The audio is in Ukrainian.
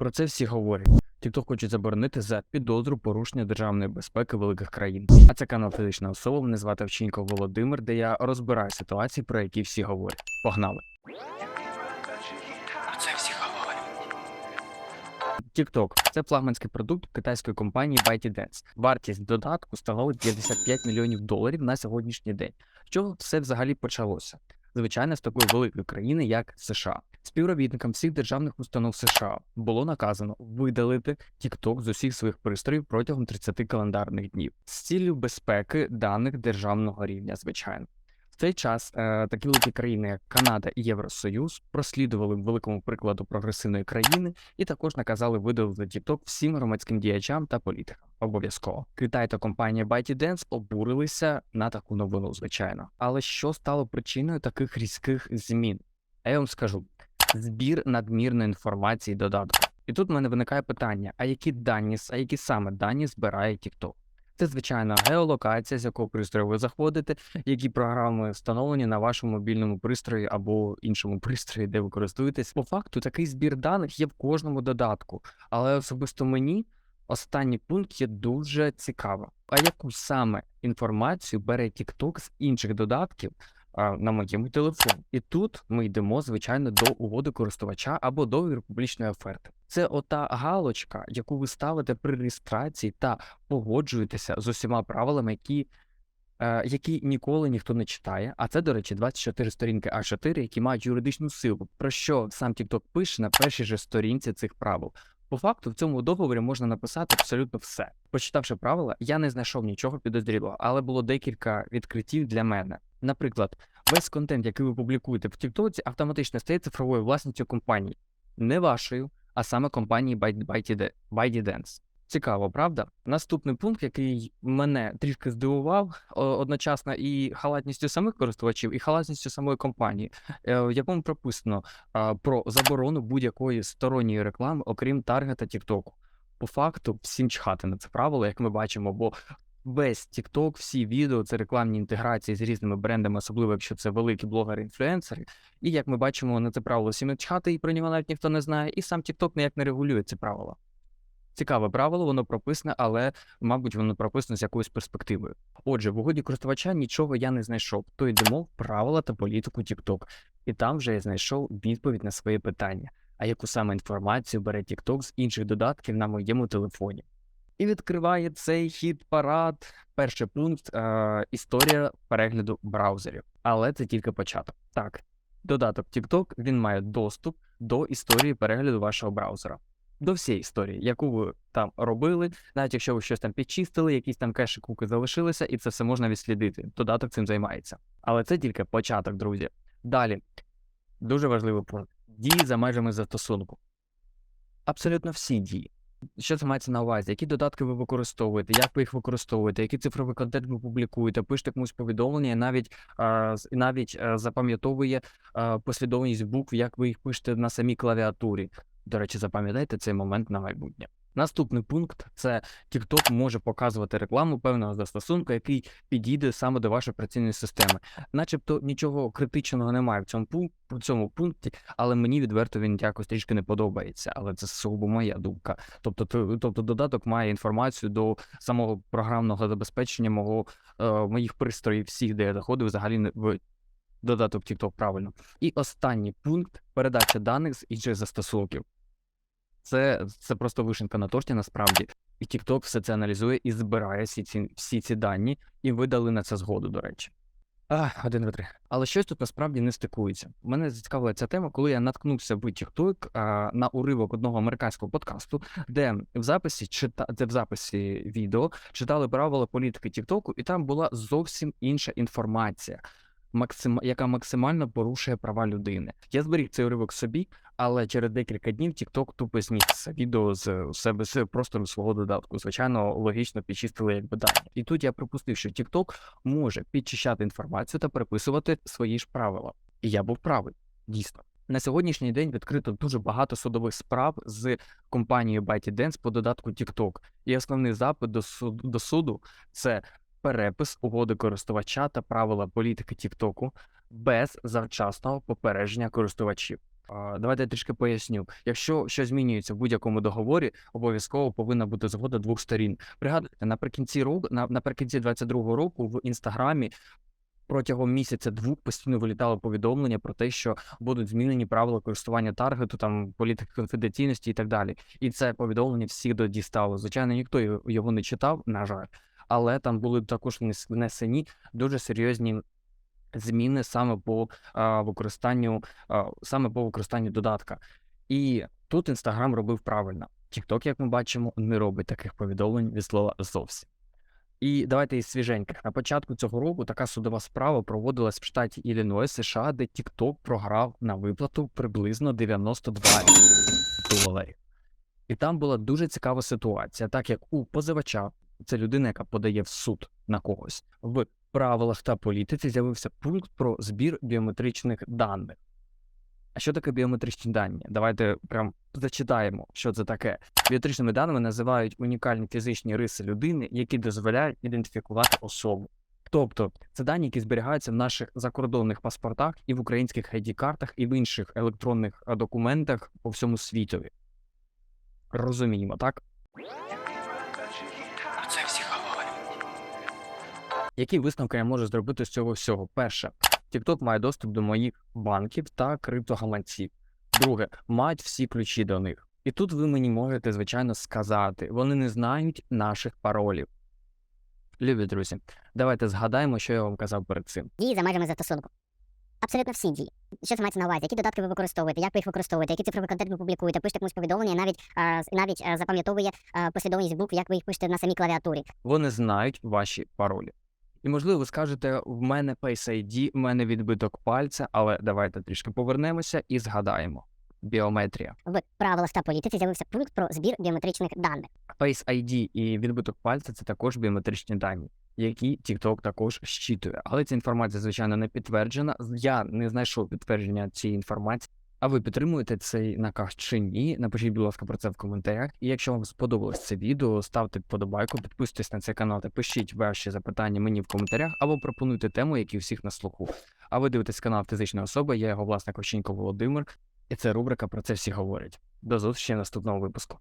Про це всі говорять. TikTok хочуть заборонити за підозру порушення державної безпеки великих країн. А це канал Фізична особа. Мене звати Овчинко Володимир, де я розбираю ситуації, про які всі говорять. Погнали. Про це всі говорять. TikTok – це флагманський продукт китайської компанії ByteDance. Вартість додатку становить 55 мільйонів доларів на сьогоднішній день. З чого все взагалі почалося? Звичайно, з такої великої країни, як США. Співробітникам всіх державних установ США було наказано видалити TikTok з усіх своїх пристроїв протягом 30 календарних днів з ціллю безпеки даних державного рівня. Звичайно, цей час е, такі великі країни, як Канада і Євросоюз, прослідували великому прикладу прогресивної країни і також наказали видалити TikTok всім громадським діячам та політикам. Обов'язково Китай та компанія ByteDance обурилися на таку новину, звичайно. Але що стало причиною таких різких змін? Я вам скажу: збір надмірної інформації додатку. І тут в мене виникає питання: а які дані, а які саме дані збирає TikTok? Це звичайно геолокація, з якого пристрою ви заходите, які програми встановлені на вашому мобільному пристрої або іншому пристрої, де ви користуєтесь. По факту такий збір даних є в кожному додатку, але особисто мені останній пункт є дуже цікавим. А яку саме інформацію бере TikTok з інших додатків на моєму телефоні? І тут ми йдемо, звичайно, до угоди користувача або договіру публічної оферти. Це ота галочка, яку ви ставите при реєстрації та погоджуєтеся з усіма правилами, які. е, Які ніколи ніхто не читає, а це, до речі, 24 сторінки А4, які мають юридичну силу. Про що сам TikTok пише на першій же сторінці цих правил. По факту, в цьому договорі можна написати абсолютно все. Почитавши правила, я не знайшов нічого підозрілого, але було декілька відкриттів для мене. Наприклад, весь контент, який ви публікуєте в TikTok, автоматично стає цифровою власністю компанії, не вашою, а саме компанії Byte- Byte- ByteDance. Цікаво, правда? Наступний пункт, який мене трішки здивував, одночасно і халатністю самих користувачів, і халатністю самої компанії, е, в якому прописано про заборону будь-якої сторонньої реклами, окрім таргета TikTok. По факту, всім чхати на це правило, як ми бачимо, бо весь TikTok, всі відео це рекламні інтеграції з різними брендами, особливо якщо це великі блогери-інфлюенсери. І як ми бачимо, на це правило всім чхати, і про нього навіть ніхто не знає, і сам TikTok ніяк не регулює ці правила. Цікаве правило, воно прописане, але, мабуть, воно прописано з якоюсь перспективою. Отже, в угоді користувача нічого я не знайшов, то йдемо в правила та політику TikTok. І там вже я знайшов відповідь на своє питання, а яку саме інформацію бере TikTok з інших додатків на моєму телефоні. І відкриває цей хід парад. Перший пункт е, історія перегляду браузерів. Але це тільки початок. Так, додаток TikTok він має доступ до історії перегляду вашого браузера. До всієї історії, яку ви там робили, навіть якщо ви щось там підчистили, якісь там кеші куки залишилися, і це все можна відслідити. Додаток цим займається. Але це тільки початок, друзі. Далі дуже важливий пункт: дії за межами застосунку. Абсолютно всі дії. Що це мається на увазі? Які додатки ви використовуєте, як ви їх використовуєте, який цифровий контент ви публікуєте, пишете комусь повідомлення, і навіть, навіть а, запам'ятовує послідовність букв, як ви їх пишете на самій клавіатурі. До речі, запам'ятайте цей момент на майбутнє. Наступний пункт це TikTok може показувати рекламу певного застосунку, який підійде саме до вашої операційної системи. Начебто нічого критичного немає в цьому пункті, цьому пункті, але мені відверто він якось трішки не подобається. Але це сугубо моя думка. Тобто, то- тобто додаток має інформацію до самого програмного забезпечення мого е, моїх пристроїв, всіх, де я заходив, взагалі не в додаток TikTok правильно. І останній пункт передача даних з інших застосунків. Це, це просто вишенка на торті насправді. І TikTok все це аналізує і збирає всі ці, всі ці дані, і ви дали на це згоду, до речі. А, один, два, три. Але щось тут насправді не стикується. Мене зацікавила ця тема, коли я наткнувся в TikTok а, на уривок одного американського подкасту, де в записі чита... де в записі відео читали правила політики TikTok, і там була зовсім інша інформація, максим... яка максимально порушує права людини. Я зберіг цей уривок собі, але через декілька днів TikTok тупо зніс відео з себе з простору свого додатку. Звичайно, логічно підчистили якби дані. І тут я припустив, що TikTok може підчищати інформацію та переписувати свої ж правила. І я був правий, дійсно. На сьогоднішній день відкрито дуже багато судових справ з компанією ByteDance по додатку TikTok. І основний запит до суду, до суду це перепис угоди користувача та правила політики TikTok без завчасного попередження користувачів. Давайте я трішки поясню. Якщо щось змінюється в будь-якому договорі, обов'язково повинна бути згода двох сторін. Пригадуйте, наприкінці року, на, наприкінці 22-го року в інстаграмі протягом місяця двох постійно вилітало повідомлення про те, що будуть змінені правила користування таргету, там політики конфіденційності і так далі. І це повідомлення всіх до дістало. Звичайно, ніхто його- не читав, на жаль, але там були також внес- внесені дуже серйозні зміни саме по використанню, саме по використанню додатка. І тут Інстаграм робив правильно. TikTok, як ми бачимо, не робить таких повідомлень від слова зовсім. І давайте із свіженьких. На початку цього року така судова справа проводилась в штаті Іллінойс, США, де TikTok програв на виплату приблизно 92 доларів. І там була дуже цікава ситуація, так як у позивача, це людина, яка подає в суд на когось, в правилах та політиці з'явився пункт про збір біометричних даних. А що таке біометричні дані? Давайте прям зачитаємо, що це таке. Біометричними даними називають унікальні фізичні риси людини, які дозволяють ідентифікувати особу. Тобто це дані, які зберігаються в наших закордонних паспортах і в українських ID-картах, і в інших електронних документах по всьому світові. Розуміємо, так? Які висновки я можу зробити з цього всього? Перше, TikTok має доступ до моїх банків та криптогаманців. Друге, мають всі ключі до них. І тут ви мені можете, звичайно, сказати, вони не знають наших паролів. Любі друзі, давайте згадаємо, що я вам казав перед цим. дії за межами застосунку. Абсолютно всі дії. Що це мається на увазі? Які додатки ви використовуєте, як ви їх використовуєте, який цифровий контент ви публікуєте, пишете комусь повідомлення, навіть а, навіть запам'ятовує послідовність букв, як ви їх пишете на самій клавіатурі. Вони знають ваші паролі. І можливо, ви скажете, в мене Face ID, в мене відбиток пальця, але давайте трішки повернемося і згадаємо. Біометрія. В правилах та політиці з'явився пункт про збір біометричних даних. Face ID і відбиток пальця це також біометричні дані, які TikTok також щитує. Але ця інформація, звичайно, не підтверджена. Я не знайшов підтвердження цієї інформації. А ви підтримуєте цей наказ чи ні? Напишіть, будь ласка, про це в коментарях. І якщо вам сподобалось це відео, ставте вподобайку, підписуйтесь на цей канал та пишіть ваші запитання мені в коментарях або пропонуйте тему, які всіх на слуху. А ви дивитесь канал Фізична особа, я його власник Овчинко Володимир, і це рубрика про це всі говорять. До зустрічі в наступному випуску.